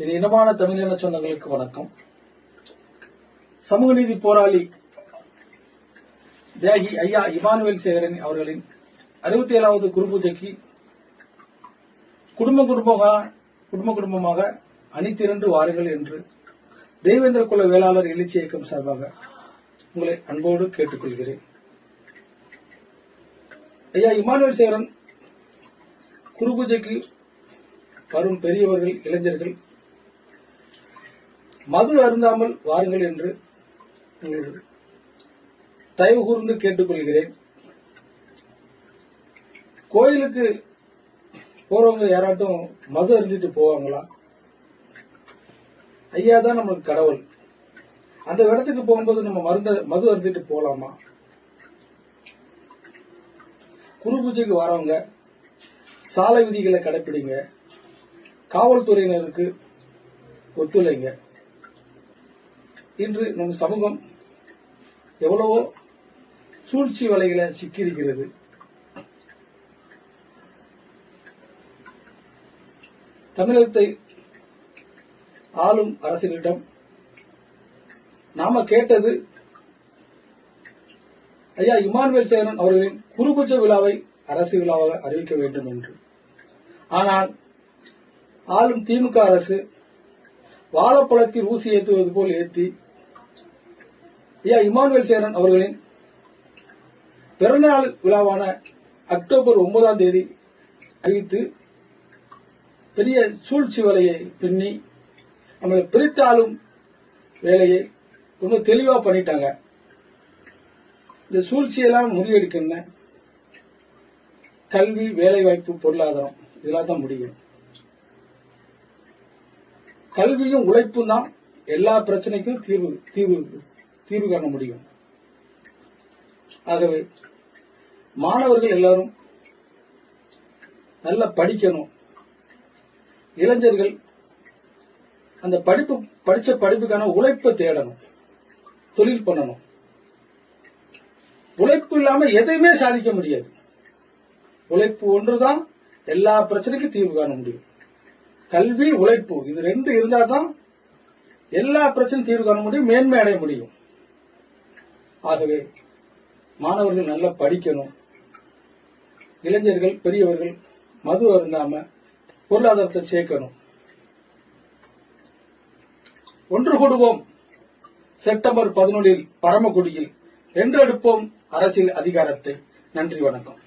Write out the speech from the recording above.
இது இனமான தமிழின சொந்தங்களுக்கு வணக்கம். சமூக நீதி போராளி தியாகி ஐயா இமானுவேல் சேகரன் அவர்களின் அறுபத்தி ஏழாவது குரு பூஜைக்கு குடும்ப குடும்பமாக குடும்ப குடும்பமாக அணித்திரண்டு வாருங்கள் என்று தேவேந்திர குல வேளாளர் எழுச்சி இயக்கம் சார்பாக உங்களை அன்போடு கேட்டுக்கொள்கிறேன். ஐயா இமானுவேல் சேகரன் குரு பூஜைக்கு வரும் பெரியவர்கள் இளைஞர்கள் மது அருந்தாமல் வாருங்கள் என்று தயவு கூர்ந்து கேட்டுக்கொள்கிறேன். கோயிலுக்கு போறவங்க யாராட்டும் மது அருந்திட்டு போவாங்களா? ஐயா தான் நம்மளுக்கு கடவுள். அந்த இடத்துக்கு போகும்போது நம்ம மருந்த மது அருந்திட்டு போலாமா? குரு பூஜைக்கு வரவங்க சாலை விதிகளை கடைப்பிடிங்க. காவல்துறையினருக்கு ஒத்துழைங்க. இன்று நம் சமூகம் எவ்வளவோ சூழ்ச்சி வலைகளை சிக்கியிருக்கிறது. தமிழகத்தை ஆளும் அரசியலிடம் நாம கேட்டது ஐயா இமானுவேல் சேரன் அவர்களின் குருபூஜ விழாவை அரசு விழாவாக அறிவிக்க வேண்டும் என்று. ஆனால் ஆளும் திமுக அரசு வாழைப்பழத்தில் ஊசி ஏற்றுவது போல் ஏற்றி ஐயா இமானுவேல் சேரன் அவர்களின் பிறந்தநாள் விழாவான அக்டோபர் ஒன்பதாம் தேதி அறிவித்து பெரிய சூழ்ச்சி வலையை பின்னி நம்மளை பிரித்தாளும் வேலையை ரொம்ப தெளிவா பண்ணிட்டாங்க. இந்த சூழ்ச்சியெல்லாம் முறியடிக்கணும் கல்வி வேலைவாய்ப்பு பொருளாதாரம் இதெல்லாம் தான் முடியும். கல்வியும் உழைப்பும் தான் எல்லா பிரச்சனைக்கும் தீர்வு தீர்வு தீர்வு காண முடியும். ஆகவே மாணவர்கள் எல்லாரும் நல்லா படிக்கணும். இளைஞர்கள் அந்த படிப்பு படிச்ச படிப்புக்கான உழைப்பை தேடணும். தொழில் பண்ணணும். உழைப்பு இல்லாம எதையுமே சாதிக்க முடியாது. உழைப்பு ஒன்றுதான் எல்லா பிரச்சனைக்கும் தீர்வு காண முடியும். கல்வி உழைப்பு இது ரெண்டு இருந்தா தான் எல்லா பிரச்சனையும் தீர்வு காண முடியும் மேன்மை அடைய முடியும். ஆகவே மாணவர்கள் நல்லா படிக்கணும். இளைஞர்கள் பெரியவர்கள் மது அருந்தாம பொருளாதாரத்தை சேர்க்கணும். ஒன்று கூடுவோம். செப்டம்பர் பதினொன்றில் பரமக்குடியில் வென்றெடுப்போம் அரசியல் அதிகாரத்தை. நன்றி வணக்கம்.